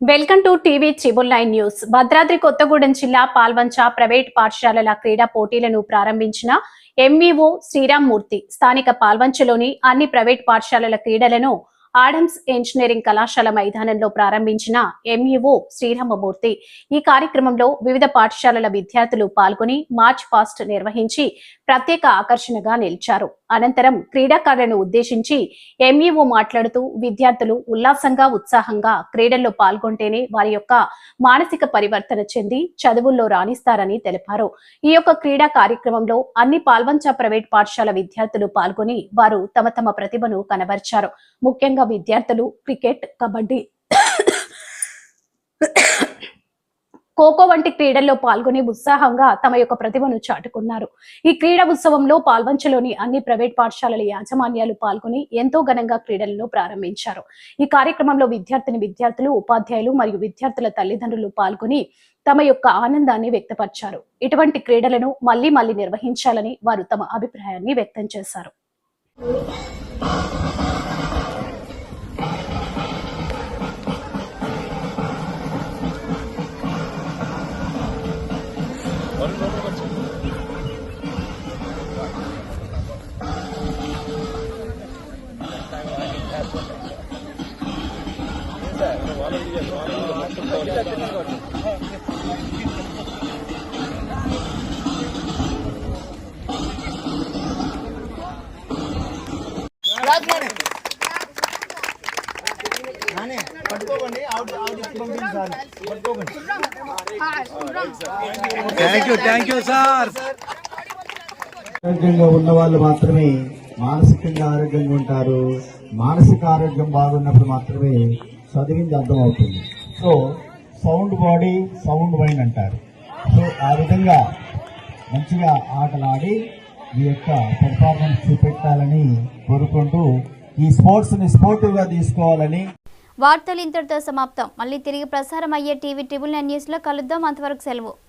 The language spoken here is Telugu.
వెల్కమ్ టు టీవీ చిబుల్ నైన్ న్యూస్. భద్రాద్రి కొత్తగూడెం జిల్లా పాల్వంచ ప్రైవేట్ పాఠశాలల క్రీడా పోటీలను ప్రారంభించిన ఎంవీఓ శ్రీరామ్మూర్తి స్థానిక పాల్వంచలోని అన్ని ప్రైవేట్ పాఠశాలల క్రీడలను ఆడమ్స్ ఇంజనీరింగ్ కళాశాల మైదానంలో ప్రారంభించిన ఎంఈఓ శ్రీరామమూర్తి. ఈ కార్యక్రమంలో వివిధ పాఠశాలల విద్యార్థులు పాల్గొని మార్చ్ పాస్ట్ నిర్వహించి ప్రత్యేక ఆకర్షణగా నిలిచారు. అనంతరం క్రీడాకారులను ఉద్దేశించి ఎంఈఓ మాట్లాడుతూ విద్యార్థులు ఉల్లాసంగా ఉత్సాహంగా క్రీడల్లో పాల్గొంటేనే వారి యొక్క మానసిక పరివర్తన చెంది చదువుల్లో రాణిస్తారని తెలిపారు. ఈ యొక్క క్రీడా కార్యక్రమంలో అన్ని పాల్వంచ ప్రైవేట్ పాఠశాల విద్యార్థులు పాల్గొని వారు తమ తమ ప్రతిభను కనబర్చారు. ముఖ్యంగా విద్యార్థులు క్రికెట్ కబడ్డీ ఖోఖో వంటి క్రీడల్లో పాల్గొని ఉత్సాహంగా తమ యొక్క ప్రతిభను చాటుకున్నారు. ఈ క్రీడా ఉత్సవంలో పాల్వంచలోని అన్ని ప్రైవేట్ పాఠశాలల యాజమాన్యాలు పాల్గొని ఎంతో ఘనంగా క్రీడలను ప్రారంభించారు. ఈ కార్యక్రమంలో విద్యార్థిని విద్యార్థులు ఉపాధ్యాయులు మరియు విద్యార్థుల తల్లిదండ్రులు పాల్గొని తమ యొక్క ఆనందాన్ని వ్యక్తపరిచారు. ఇటువంటి క్రీడలను మళ్ళీ మళ్ళీ నిర్వహించాలని వారు తమ అభిప్రాయాన్ని వ్యక్తం చేశారు. పట్టుకోకండి అవుట్ అవుట్ ఇచ్చి పంపించాలి పట్టుకోకండి thank you thank you sir ఆరోగ్యంగా ఉన్న వాళ్ళు మాత్రమే మానసికంగా ఆరోగ్యంగా ఉంటారు. మానసిక ఆరోగ్యం బాగున్నప్పుడు మాత్రమే చదివింది అర్థమవుతుంది so sound body sound mind అంటారు. సో ఆ విధంగా మంచిగా ఆటలాడి మీ యొక్క పెర్ఫార్మెన్స్ చూపెట్టాలని కోరుకుంటూ ఈ స్పోర్ట్స్ని స్పోర్టివ్గా తీసుకోవాలని వార్తలు ఇంతటితో సమాప్తం. మళ్ళీ తిరిగి ప్రసారం అయ్యే టీవీ ట్రిబుల్ నైన్ న్యూస్లో కలుద్దాం. అంతవరకు సెలవు.